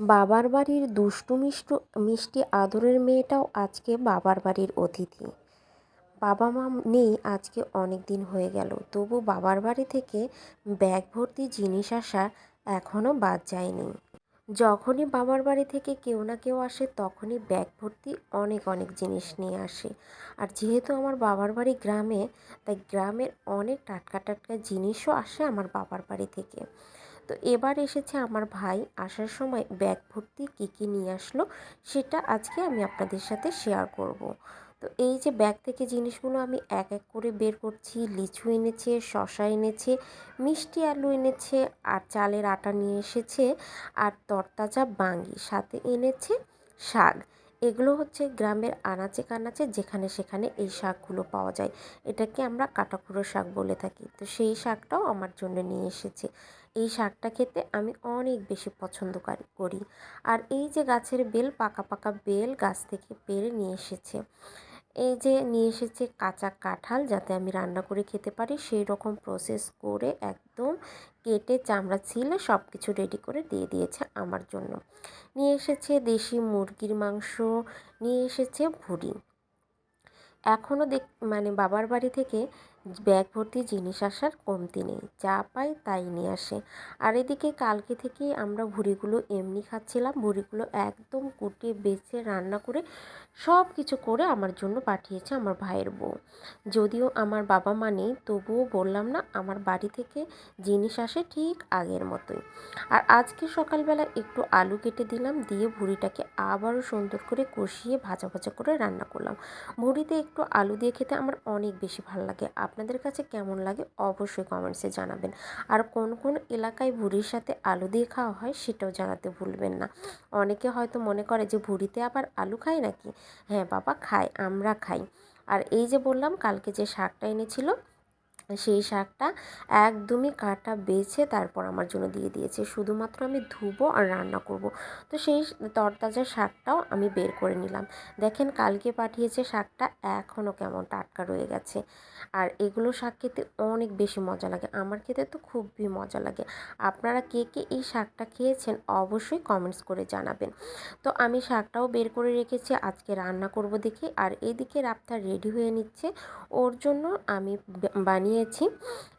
বাবার বাড়ির দুষ্টু মিষ্টু, মিষ্টি আদরের মেয়েটাও আজকে বাবার বাড়ির অতিথি। বাবা মা নেই, আজকে অনেক দিন হয়ে গেল। তবু বাবার বাড়ি থেকে ব্যাগ ভর্তি জিনিস আসা এখনও বাদ যায়নি। যখনই বাবার বাড়ি থেকে কেউ না কেউ আসে, তখনই ব্যাগ ভর্তি অনেক অনেক জিনিস নিয়ে আসে। আর যেহেতু আমার বাবার বাড়ি গ্রামে, তাই গ্রামের অনেক টাটকা টাটকা জিনিসও আসে আমার বাবার বাড়ি থেকে। তো এবার এসেছে আমার ভাই আসার সময় ব্যাগ ভর্তি কী কী নিয়ে আসলো সেটা আজকে আমি আপনাদের সাথে শেয়ার করব। তো এই যে ব্যাগ থেকে জিনিসগুলো আমি এক এক করে বের করছি, লিচু এনেছে শশা এনেছে, মিষ্টি আলু এনেছে, আর চালের আটা নিয়ে এসেছে, আর তরতাজা বাঙ্গি সাথে এনেছে শাক এগুলো হচ্ছে গ্রামের আনাচে কানাচে যেখানে সেখানে এই শাকগুলো পাওয়া যায়। এটাকে আমরা কাটাকুড়ো শাক বলে থাকি। তো সেই শাকটাও আমার জন্য নিয়ে এসেছে। এই শাকটা খেতে আমি অনেক বেশি পছন্দ করি আর এই যে গাছের বেল পাকা পাকা বেল গাছ থেকে পেরে নিয়ে এসেছে। এই যে নিয়ে এসেছে কাঁচা কাঁঠাল যাতে আমি রান্না করে খেতে পারি, সেই রকম প্রসেস করে একদম কেটে চামড়া ছিলে সব কিছু রেডি করে দিয়ে দিয়েছে আমার জন্য। নিয়ে এসেছে দেশি মুরগির মাংস, নিয়ে এসেছে ভুড়ি। এখনও দেখ মানে বাবার বাড়ি থেকে ব্যাগ ভর্তি জিনিস আসার কমতি নেই। যা পাই তাই নিয়ে আসে। আর এদিকে কালকে থেকেই আমরা ভুড়িগুলো এমনি খাচ্ছিলাম। ভুড়িগুলো একদম কুটিয়ে বেছে রান্না করে সব কিছু করে আমার জন্য পাঠিয়েছে আমার ভাইয়ের বউ। যদিও আমার বাবা মা নেই, তবুও বললাম না, আমার বাড়ি থেকে জিনিস আসে ঠিক আগের মতোই। আর আজকে সকালবেলা একটু আলু কেটে দিলাম, দিয়ে ভুড়িটাকে আবারও সুন্দর করে কষিয়ে ভাজা ভাজা করে রান্না করলাম। ভুড়িতে একটু আলু দিয়ে খেতে আমার অনেক বেশি ভালো লাগে। আপনাদের কাছে কেমন লাগে অবশ্যই কমেন্টসে জানাবেন। আর কোন কোন এলাকায় ভুড়ির সাথে আলু দিয়ে খাওয়া হয় সেটাও জানাতে ভুলবেন না। অনেকে হয়তো মনে করে যে ভুড়িতে আবার আলু খায় নাকি? হ্যাঁ বাবা, খায়, আমরা খাই। আর এই যে বললাম, কালকে যে শাকটা এনেছিল সেই শাকটা একদমই কাটা বেছে তারপর আমার জন্য দিয়ে দিয়েছে। শুধুমাত্র আমি ধুবো আর রান্না করব। তো সেই তরতাজা শাকটাও আমি বের করে নিলাম। দেখেন কালকে পাঠিয়েছে শাকটা, এখনও কেমন টাটকা রয়ে গেছে। আর এগুলো শাক খেতে অনেক বেশি মজা লাগে। আমার খেতে তো খুবই মজা লাগে। আপনারা কে কে এই শাকটা খেয়েছেন অবশ্যই কমেন্টস করে জানাবেন। তো আমি শাকটাও বের করে রেখেছি, আজকে রান্না করব দেখে। আর এদিকে রাপ্তা রেডি হয়ে নিচ্ছে। ওর জন্য আমি বানিয়ে নিয়েছি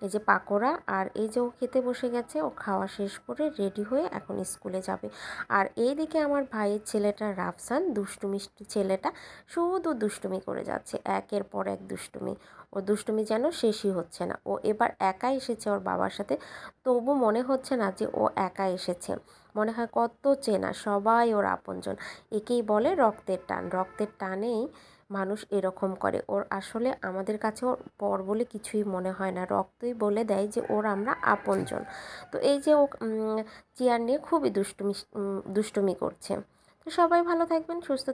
এই যে পাকোড়া আর এই যে ও খেতে বসে গেছে, ও খাওয়া শেষ করে রেডি হয়ে এখন স্কুলে যাবে। আর এইদিকে আমার ভাইয়ের ছেলেটা রাফসান, দুষ্টু মিষ্টি ছেলেটা, শুধু দুষ্টুমি করে যাচ্ছে, একের পর এক দুষ্টুমি। ও দুষ্টুমি যেন শেষই হচ্ছে না। ও এবার একা এসেছে ওর বাবার সাথে। তবু মনে হচ্ছে না যে ও একা এসেছে। মনে হয় কত চেনা, সবাই ওর আপনজন। একেই বলে রক্তের টান। রক্তের টানেই মানুষ এরকম করে। ওর আসলে আমাদের কাছে ওর পর বলে কিছুই মনে হয় না। রক্তই বলে দেয় যে ওর আমরা আপনজন। তো এই যে ও চেয়ার নিয়ে খুবই দুষ্টুমি দুষ্টুমি করছে। তো সবাই ভালো থাকবেন, সুস্থ